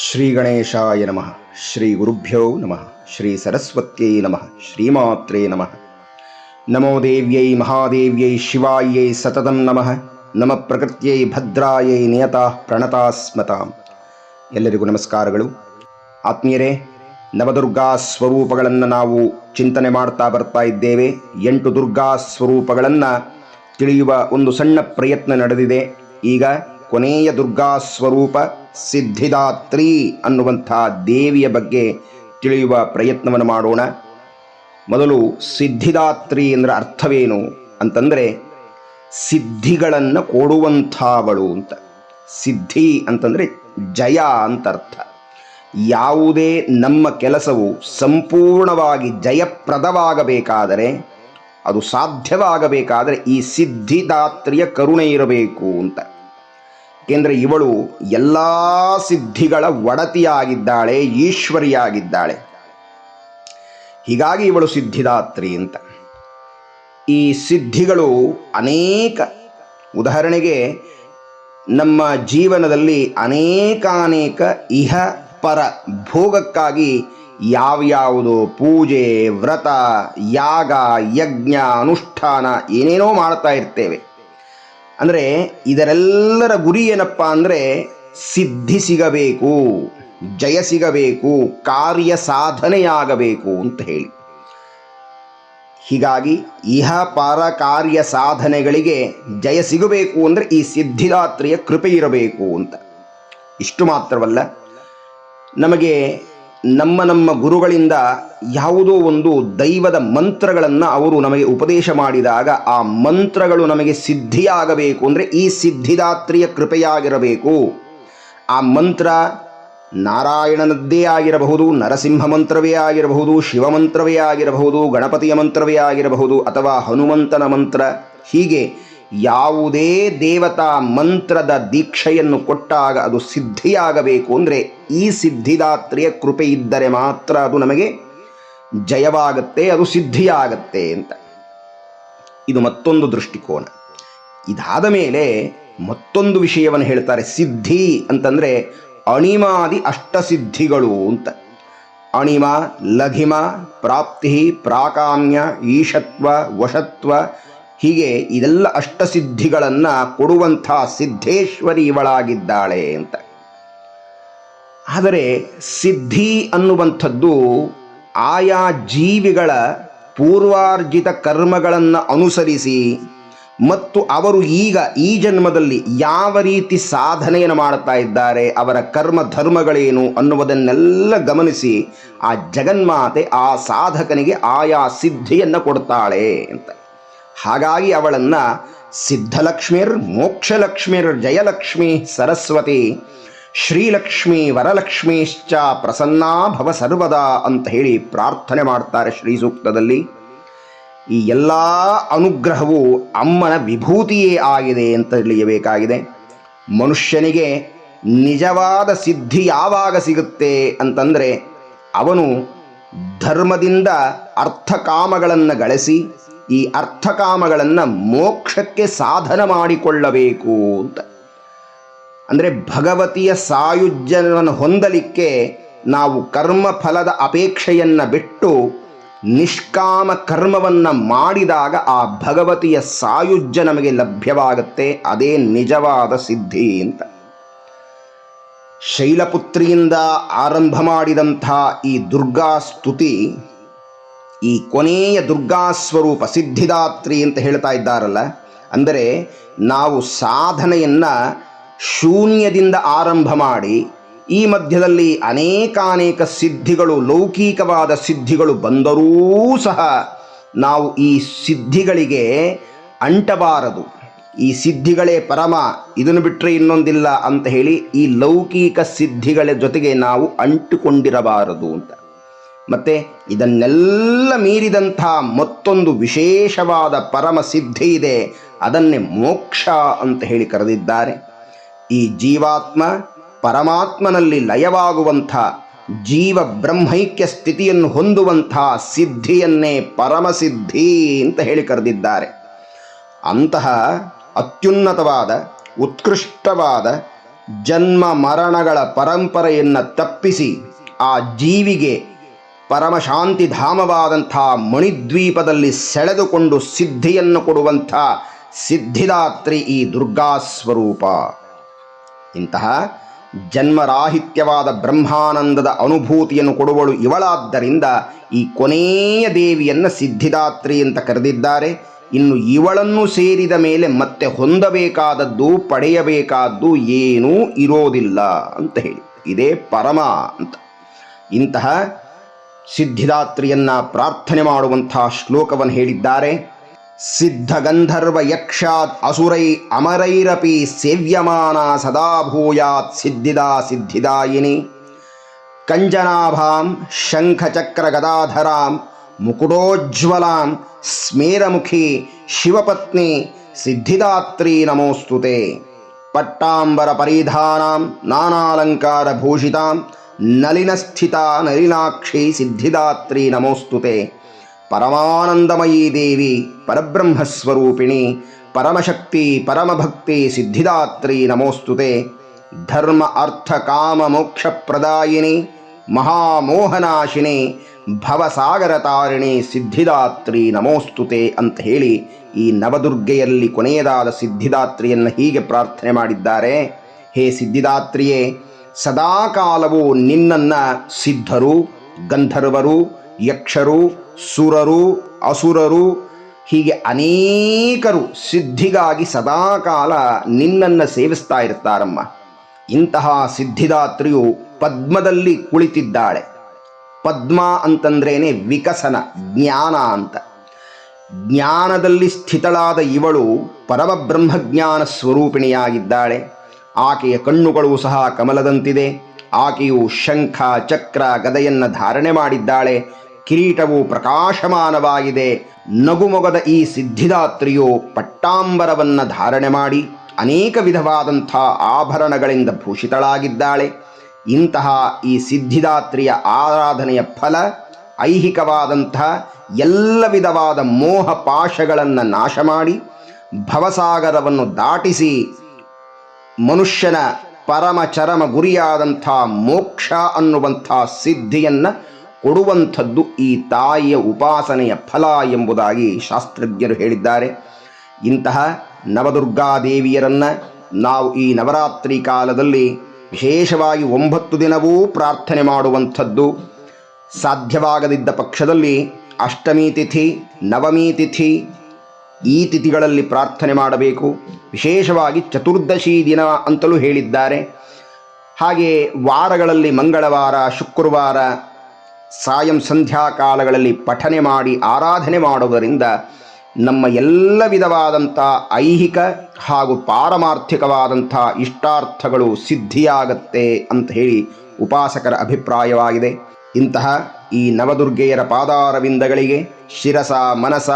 ಶ್ರೀ ಗಣೇಶಾಯ ನಮಃ, ಶ್ರೀ ಗುರುಭ್ಯೋ ನಮಃ, ಶ್ರೀ ಸರಸ್ವತ್ಯೈ ನಮಃ ಶ್ರೀಮಾತ್ರೇ ನಮಃ. ನಮೋ ದೇವ್ಯೈ ಮಹಾದೇವ್ಯೈ ಶಿವಾಯೈ ಸತತಂ ನಮಃ, ನಮ ಪ್ರಕೃತ್ಯೈ ಭದ್ರಾಯೈ ನಿಯತಾ ಪ್ರಣತಾ ಸ್ಮತಾಂ. ಎಲ್ಲರಿಗೂ ನಮಸ್ಕಾರಗಳು. ಆತ್ಮೀಯರೇ, ನವದುರ್ಗಾ ಸ್ವರೂಪಗಳನ್ನು ನಾವು ಚಿಂತನೆ ಮಾಡ್ತಾ ಬರ್ತಾ ಇದ್ದೇವೆ. ಎಂಟು ದುರ್ಗಾ ಸ್ವರೂಪಗಳನ್ನು ತಿಳಿಯುವ ಒಂದು ಸಣ್ಣ ಪ್ರಯತ್ನ ನಡೆದಿದೆ. ಈಗ ಕೊನೆಯ ದುರ್ಗಾ ಸ್ವರೂಪ ಸಿದ್ಧಿದಾತ್ರಿ ಅನ್ನುವಂಥ ದೇವಿಯ ಬಗ್ಗೆ ತಿಳಿಯುವ ಪ್ರಯತ್ನವನ್ನು ಮಾಡೋಣ. ಮೊದಲು ಸಿದ್ಧಿದಾತ್ರಿ ಅಂದರೆ ಅರ್ಥವೇನು ಅಂತಂದರೆ ಸಿದ್ಧಿಗಳನ್ನು ಕೊಡುವಂಥವಳು ಅಂತ. ಸಿದ್ಧಿ ಅಂತಂದರೆ ಜಯ ಅಂತ ಅರ್ಥ ಯಾವುದೇ ನಮ್ಮ ಕೆಲಸವು ಸಂಪೂರ್ಣವಾಗಿ ಜಯಪ್ರದವಾಗಬೇಕಾದರೆ, ಅದು ಸಾಧ್ಯವಾಗಬೇಕಾದರೆ ಈ ಸಿದ್ಧಿದಾತ್ರಿಯ ಕರುಣೆ ಇರಬೇಕು ಅಂತ. ಏಕೆಂದರೆ ಇವಳು ಎಲ್ಲ ಸಿದ್ಧಿಗಳ ಒಡತಿಯಾಗಿದ್ದಾಳೆ, ಈಶ್ವರಿಯಾಗಿದ್ದಾಳೆ. ಹೀಗಾಗಿ ಇವಳು ಸಿದ್ಧಿದಾತ್ರಿ ಅಂತ. ಈ ಸಿದ್ಧಿಗಳು ಅನೇಕ. ಉದಾಹರಣೆಗೆ ನಮ್ಮ ಜೀವನದಲ್ಲಿ ಅನೇಕಾನೇಕ ಇಹ ಪರ ಭೋಗಕ್ಕಾಗಿ ಯಾವ್ಯಾವುದು ಪೂಜೆ, ವ್ರತ, ಯಾಗ, ಯಜ್ಞ, ಅನುಷ್ಠಾನ ಏನೇನೋ ಮಾಡ್ತಾ ಇರ್ತೇವೆ. ಅಂದರೆ ಇದರೆಲ್ಲರ ಗುರಿ ಏನಪ್ಪ ಅಂದರೆ ಸಿದ್ಧಿ ಸಿಗಬೇಕು, ಜಯ ಸಿಗಬೇಕು, ಕಾರ್ಯ ಸಾಧನೆಯಾಗಬೇಕು ಅಂತ ಹೇಳಿ. ಹೀಗಾಗಿ ಇಹ ಪರ ಕಾರ್ಯ ಸಾಧನೆಗಳಿಗೆ ಜಯ ಸಿಗಬೇಕು ಅಂದರೆ ಈ ಸಿದ್ಧಿದಾತ್ರಿಯ ಕೃಪೆ ಇರಬೇಕು ಅಂತ. ಇಷ್ಟು ಮಾತ್ರವಲ್ಲ, ನಮಗೆ ನಮ್ಮ ನಮ್ಮ ಗುರುಗಳಿಂದ ಯಾವುದೋ ಒಂದು ದೈವದ ಮಂತ್ರಗಳನ್ನು ಅವರು ನಮಗೆ ಉಪದೇಶ ಮಾಡಿದಾಗ ಆ ಮಂತ್ರಗಳು ನಮಗೆ ಸಿದ್ಧಿಯಾಗಬೇಕು ಅಂದರೆ ಈ ಸಿದ್ಧಿದಾತ್ರಿಯ ಕೃಪೆಯಾಗಿರಬೇಕು. ಆ ಮಂತ್ರ ನಾರಾಯಣನದ್ದೇ ಆಗಿರಬಹುದು, ನರಸಿಂಹ ಮಂತ್ರವೇ ಆಗಿರಬಹುದು ಶಿವಮಂತ್ರವೇ ಆಗಿರಬಹುದು, ಗಣಪತಿಯ ಮಂತ್ರವೇ ಆಗಿರಬಹುದು ಅಥವಾ ಹನುಮಂತನ ಮಂತ್ರ. ಹೀಗೆ ಯಾವುದೇ ದೇವತಾ ಮಂತ್ರದ ದೀಕ್ಷೆಯನ್ನು ಕೊಟ್ಟಾಗ ಅದು ಸಿದ್ಧಿಯಾಗಬೇಕು ಅಂದರೆ ಈ ಸಿದ್ಧಿದಾತ್ರಿಯ ಕೃಪೆ ಇದ್ದರೆ ಮಾತ್ರ ಅದು ನಮಗೆ ಜಯವಾಗತ್ತೆ, ಅದು ಸಿದ್ಧಿಯಾಗತ್ತೆ ಅಂತ. ಇದು ಮತ್ತೊಂದು ದೃಷ್ಟಿಕೋನ. ಇದಾದ ಮೇಲೆ ಮತ್ತೊಂದು ವಿಷಯವನ್ನು ಹೇಳ್ತಾರೆ, ಸಿದ್ಧಿ ಅಂತಂದರೆ ಅಣಿಮಾದಿ ಅಷ್ಟಸಿದ್ಧಿಗಳು ಅಂತ. ಅಣಿಮ, ಲಘಿಮ ಪ್ರಾಪ್ತಿ ಪ್ರಾಕಾಮ್ಯ, ಈಶತ್ವ, ವಶತ್ವ ಹೀಗೆ ಇದೆಲ್ಲ ಅಷ್ಟಸಿದ್ಧಿಗಳನ್ನು ಕೊಡುವಂಥ ಸಿದ್ಧೇಶ್ವರಿ ಇವಳಾಗಿದ್ದಾಳೆ ಅಂತ. ಆದರೆ ಸಿದ್ಧಿ ಅನ್ನುವಂಥದ್ದು ಆಯಾ ಜೀವಿಗಳ ಪೂರ್ವಾರ್ಜಿತ ಕರ್ಮಗಳನ್ನು ಅನುಸರಿಸಿ ಮತ್ತು ಅವರು ಈಗ ಈ ಜನ್ಮದಲ್ಲಿ ಯಾವ ರೀತಿ ಸಾಧನೆಯನ್ನು ಮಾಡ್ತಾ ಇದ್ದಾರೆ, ಅವರ ಕರ್ಮ ಧರ್ಮಗಳೇನು ಅನ್ನುವುದನ್ನೆಲ್ಲ ಗಮನಿಸಿ ಆ ಜಗನ್ಮಾತೆ ಆ ಸಾಧಕನಿಗೆ ಆಯಾ ಸಿದ್ಧಿಯನ್ನು ಕೊಡ್ತಾಳೆ ಅಂತ. ಹಾಗಾಗಿ ಅವಳನ್ನು ಸಿದ್ಧಲಕ್ಷ್ಮೀರ್, ಮೋಕ್ಷಲಕ್ಷ್ಮೀರ್, ಜಯಲಕ್ಷ್ಮಿ, ಸರಸ್ವತಿ, ಶ್ರೀಲಕ್ಷ್ಮೀ, ವರಲಕ್ಷ್ಮೀಶ್ಚ ಪ್ರಸನ್ನಾ ಭವ ಸರ್ವದಾ ಅಂತ ಹೇಳಿ ಪ್ರಾರ್ಥನೆ ಮಾಡ್ತಾರೆ ಶ್ರೀ ಸೂಕ್ತದಲ್ಲಿ. ಈ ಎಲ್ಲ ಅನುಗ್ರಹವು ಅಮ್ಮನ ವಿಭೂತಿಯೇ ಆಗಿದೆ ಅಂತ ತಿಳಿಯಬೇಕಾಗಿದೆ. ಮನುಷ್ಯನಿಗೆ ನಿಜವಾದ ಸಿದ್ಧಿ ಯಾವಾಗ ಸಿಗುತ್ತೆ ಅಂತಂದರೆ ಅವನು ಧರ್ಮದಿಂದ ಅರ್ಥಕಾಮಗಳನ್ನು ಗಳಿಸಿ ಈ ಅರ್ಥಕಾಮಗಳನ್ನು ಮೋಕ್ಷಕ್ಕೆ ಸಾಧನ ಮಾಡಿಕೊಳ್ಳಬೇಕು ಅಂತ. ಅಂದರೆ ಭಗವತಿಯ ಸಾಯುಜ್ಯವನ್ನು ಹೊಂದಲಿಕ್ಕೆ ನಾವು ಕರ್ಮಫಲದ ಅಪೇಕ್ಷೆಯನ್ನು ಬಿಟ್ಟು ನಿಷ್ಕಾಮ ಕರ್ಮವನ್ನು ಮಾಡಿದಾಗ ಆ ಭಗವತಿಯ ಸಾಯುಜ್ಯ ನಮಗೆ ಲಭ್ಯವಾಗುತ್ತೆ, ಅದೇ ನಿಜವಾದ ಸಿದ್ಧಿ ಅಂತ. ಶೈಲಪುತ್ರಿಯಿಂದ ಆರಂಭ ಮಾಡಿದಂಥ ಈ ದುರ್ಗಾ ಸ್ತುತಿ ಈ ಕೊನೆಯ ದುರ್ಗಾ ಸ್ವರೂಪ ಸಿದ್ಧಿದಾತ್ರಿ ಅಂತ ಹೇಳ್ತಾ ಇದ್ದಾರಲ್ಲ, ಅಂದರೆ ನಾವು ಸಾಧನೆಯನ್ನು ಶೂನ್ಯದಿಂದ ಆರಂಭ ಮಾಡಿ, ಈ ಮಧ್ಯದಲ್ಲಿ ಅನೇಕಾನೇಕ ಸಿದ್ಧಿಗಳು, ಲೌಕಿಕವಾದ ಸಿದ್ಧಿಗಳು ಬಂದರೂ ಸಹ ನಾವು ಈ ಸಿದ್ಧಿಗಳಿಗೆ ಅಂಟಬಾರದು. ಈ ಸಿದ್ಧಿಗಳೇ ಪರಮ, ಇದನ್ನು ಬಿಟ್ಟರೆ ಇನ್ನೊಂದಿಲ್ಲ ಅಂತ ಹೇಳಿ ಈ ಲೌಕಿಕ ಸಿದ್ಧಿಗಳ ಜೊತೆಗೆ ನಾವು ಅಂಟಿಕೊಂಡಿರಬಾರದು ಅಂತ. ಮತ್ತು ಇದನ್ನೆಲ್ಲ ಮೀರಿದಂಥ ಮತ್ತೊಂದು ವಿಶೇಷವಾದ ಪರಮ ಸಿದ್ಧಿ ಇದೆ. ಅದನ್ನೇ ಮೋಕ್ಷ ಅಂತ ಹೇಳಿ ಕರೆದಿದ್ದಾರೆ. ಈ ಜೀವಾತ್ಮ ಪರಮಾತ್ಮನಲ್ಲಿ ಲಯವಾಗುವಂಥ ಜೀವ ಬ್ರಹ್ಮೈಕ್ಯ ಸ್ಥಿತಿಯನ್ನು ಹೊಂದುವಂಥ ಸಿದ್ಧಿಯನ್ನೇ ಪರಮಸಿದ್ಧಿ ಅಂತ ಹೇಳಿ ಕರೆದಿದ್ದಾರೆ. ಅಂತಹ ಅತ್ಯುನ್ನತವಾದ, ಉತ್ಕೃಷ್ಟವಾದ ಜನ್ಮ ಮರಣಗಳ ಪರಂಪರೆಯನ್ನು ತಪ್ಪಿಸಿ ಆ ಜೀವಿಗೆ ಪರಮಶಾಂತಿ ಧಾಮವಾದಂಥ ಮಣಿದ್ವೀಪದಲ್ಲಿ ಸೆಳೆದುಕೊಂಡು ಸಿದ್ಧಿಯನ್ನು ಕೊಡುವಂಥ ಸಿದ್ಧಿದಾತ್ರಿ ಈ ದುರ್ಗಾ ಸ್ವರೂಪ. ಇಂತಹ ಜನ್ಮರಾಹಿತ್ಯವಾದ ಬ್ರಹ್ಮಾನಂದದ ಅನುಭೂತಿಯನ್ನು ಕೊಡುವಳು ಇವಳಾದ್ದರಿಂದ ಈ ಕೊನೆಯ ದೇವಿಯನ್ನು ಸಿದ್ಧಿದಾತ್ರಿ ಅಂತ ಕರೆದಿದ್ದಾರೆ. ಇನ್ನು ಇವಳನ್ನು ಸೇರಿದ ಮೇಲೆ ಮತ್ತೆ ಹೊಂದಬೇಕಾದದ್ದು, ಪಡೆಯಬೇಕಾದ್ದು ಏನೂ ಇರೋದಿಲ್ಲ ಅಂತ ಹೇಳಿ. ಇದೇ ಪರಮ ಅಂತ. ಇಂತಹ ಸಿದ್ಧಿದಾತ್ರಿಯನ್ನ ಪ್ರಾರ್ಥನೆ ಮಾಡುವಂತಹ ಶ್ಲೋಕವನ್ನು ಹೇಳಿದ್ದಾರೆ ಸಿದ್ಧ ಗಂಧರ್ವ ಯಕ್ಷಾತ್ ಅಸುರೈ ಅಮರೈರಪಿ ಸೇವ್ಯಮಾನ ಸದಾ ಭೂಯಾತ್ ಸಿದ್ಧಿದಾ ಸಿದ್ಧಿದಾಯಿನಿ ಕಂಜನಾಭಾಂ ಶಂಖಚಕ್ರ ಗದಾಧರಾಂ ಮುಕುಟೋಜ್ವಲಾಂ ಸ್ಮೇರಮುಖಿ ಶಿವಪತ್ನಿ ಸಿದ್ಧಿದಾತ್ರಿ ನಮೋಸ್ತುತೆ ಪಟ್ಟಾಂಬರ ಪರಿಧಾನಾಂ ನಾನಾಲಂಕಾರ ಭೂಷಿತಾಂ ನಲಿನಸ್ಥಿತ ನಲಿನಾಕ್ಷಿ ಸಿದ್ಧಿದಾತ್ರಿ ನಮೋಸ್ತುತೆ ಪರಮಾನಂದಮಯೀ ದೇವಿ, ಪರಬ್ರಹ್ಮಸ್ವರೂಪಿಣಿ, ಪರಮಶಕ್ತಿ, ಪರಮಭಕ್ತಿ ಸಿದ್ಧಿದಾತ್ರಿ ನಮೋಸ್ತುತೆ ಧರ್ಮ, ಅರ್ಥ, ಕಾಮ, ಮೋಕ್ಷ ಪ್ರದಾಯಿನಿ, ಮಹಾಮೋಹನಾಶಿನಿ, ಭವಸಾಗರ ತಾರಿಣಿ ಸಿದ್ಧಿದಾತ್ರಿ ನಮೋಸ್ತುತೆ ಅಂತ ಹೇಳಿ ಈ ನವದುರ್ಗೆಯಲ್ಲಿ ಕೊನೆಯದಾದ ಸಿದ್ಧಿದಾತ್ರಿಯನ್ನು ಹೀಗೆ ಪ್ರಾರ್ಥನೆ ಮಾಡಿದ್ದಾರೆ. ಹೇ ಸಿದ್ಧಿದಾತ್ರಿಯೇ ಸದಾಕಾಲವು ನಿನ್ನನ್ನು ಸಿದ್ಧರು, ಗಂಧರ್ವರು, ಯಕ್ಷರು, ಸುರರು, ಅಸುರರು, ಹೀಗೆ ಅನೇಕರು ಸಿದ್ಧಿಗಾಗಿ ಸದಾಕಾಲ ನಿನ್ನನ್ನು ಸೇವಿಸ್ತಾ ಇರ್ತಾರಮ್ಮ. ಇಂತಹ ಸಿದ್ಧಿದಾತ್ರಿಯು ಪದ್ಮದಲ್ಲಿ ಕುಳಿತಿದ್ದಾಳೆ. ಪದ್ಮ ಅಂತಂದ್ರೇನೆ ವಿಕಸನ, ಜ್ಞಾನ ಅಂತ. ಜ್ಞಾನದಲ್ಲಿ ಸ್ಥಿತಳಾದ ಇವಳು ಪರಮಬ್ರಹ್ಮಜ್ಞಾನ ಸ್ವರೂಪಿಣಿಯಾಗಿದ್ದಾಳೆ. ಆಕೆಯ ಕಣ್ಣುಗಳು ಸಹ ಕಮಲದಂತಿದೆ. ಆಕೆಯು ಶಂಖ, ಚಕ್ರ, ಗದೆಯನ್ನು ಧಾರಣೆ ಮಾಡಿದ್ದಾಳೆ. ಕಿರೀಟವು ಪ್ರಕಾಶಮಾನವಾಗಿದೆ. ನಗುಮೊಗದ ಈ ಸಿದ್ಧಿದಾತ್ರಿಯು ಪಟ್ಟಾಂಬರವನ್ನು ಧಾರಣೆ ಮಾಡಿ ಅನೇಕ ವಿಧವಾದಂಥ ಆಭರಣಗಳಿಂದ ಭೂಷಿತಳಾಗಿದ್ದಾಳೆ. ಇಂತಹ ಈ ಸಿದ್ಧಿದಾತ್ರಿಯ ಆರಾಧನೆಯ ಫಲ, ಐಹಿಕವಾದಂಥ ಎಲ್ಲ ವಿಧವಾದ ಮೋಹ ಪಾಶಗಳನ್ನು ನಾಶ ಮಾಡಿ ಭವಸಾಗರವನ್ನು ದಾಟಿಸಿ ಮನುಷ್ಯನ ಪರಮ ಚರಮ ಗುರಿಯಾದಂಥ ಮೋಕ್ಷ ಅನ್ನುವಂಥ ಸಿದ್ಧಿಯನ್ನು ಕೊಡುವಂಥದ್ದು ಈ ತಾಯಿಯ ಉಪಾಸನೆಯ ಫಲ ಎಂಬುದಾಗಿ ಶಾಸ್ತ್ರಜ್ಞರು ಹೇಳಿದ್ದಾರೆ. ಇಂತಹ ನವದುರ್ಗಾದೇವಿಯರನ್ನು ನಾವು ಈ ನವರಾತ್ರಿ ಕಾಲದಲ್ಲಿ ವಿಶೇಷವಾಗಿ ಒಂಬತ್ತು ದಿನವೂ ಪ್ರಾರ್ಥನೆ ಮಾಡುವಂಥದ್ದು. ಸಾಧ್ಯವಾಗದಿದ್ದ ಪಕ್ಷದಲ್ಲಿ ಅಷ್ಟಮಿ ತಿಥಿ, ನವಮಿ ತಿಥಿ ಈ ತಿಥಿಗಳಲ್ಲಿ ಪ್ರಾರ್ಥನೆ ಮಾಡಬೇಕು. ವಿಶೇಷವಾಗಿ ಚತುರ್ದಶಿ ದಿನ ಅಂತಲೂ ಹೇಳಿದ್ದಾರೆ. ಹಾಗೆ ವಾರಗಳಲ್ಲಿ ಮಂಗಳವಾರ, ಶುಕ್ರವಾರ, ಸಾಯಂ ಸಂಧ್ಯಾಕಾಲಗಳಲ್ಲಿ ಪಠನೆ ಮಾಡಿ, ಆರಾಧನೆ ಮಾಡುವುದರಿಂದ ನಮ್ಮ ಎಲ್ಲ ವಿಧವಾದಂಥ ಐಹಿಕ ಹಾಗೂ ಪಾರಮಾರ್ಥಿಕವಾದಂಥ ಇಷ್ಟಾರ್ಥಗಳು ಸಿದ್ಧಿಯಾಗತ್ತೆ ಅಂತ ಹೇಳಿ ಉಪಾಸಕರ ಅಭಿಪ್ರಾಯವಾಗಿದೆ. ಇಂತಹ ಈ ನವದುರ್ಗೆಯರ ಪಾದಾರವಿಂದಗಳಿಗೆ ಶಿರಸ ಮನಸ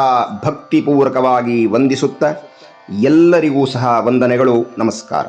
ಭಕ್ತಿಪೂರ್ವಕವಾಗಿ ವಂದಿಸುತ್ತ ಎಲ್ಲರಿಗೂ ಸಹ ವಂದನೆಗಳು ನಮಸ್ಕಾರ.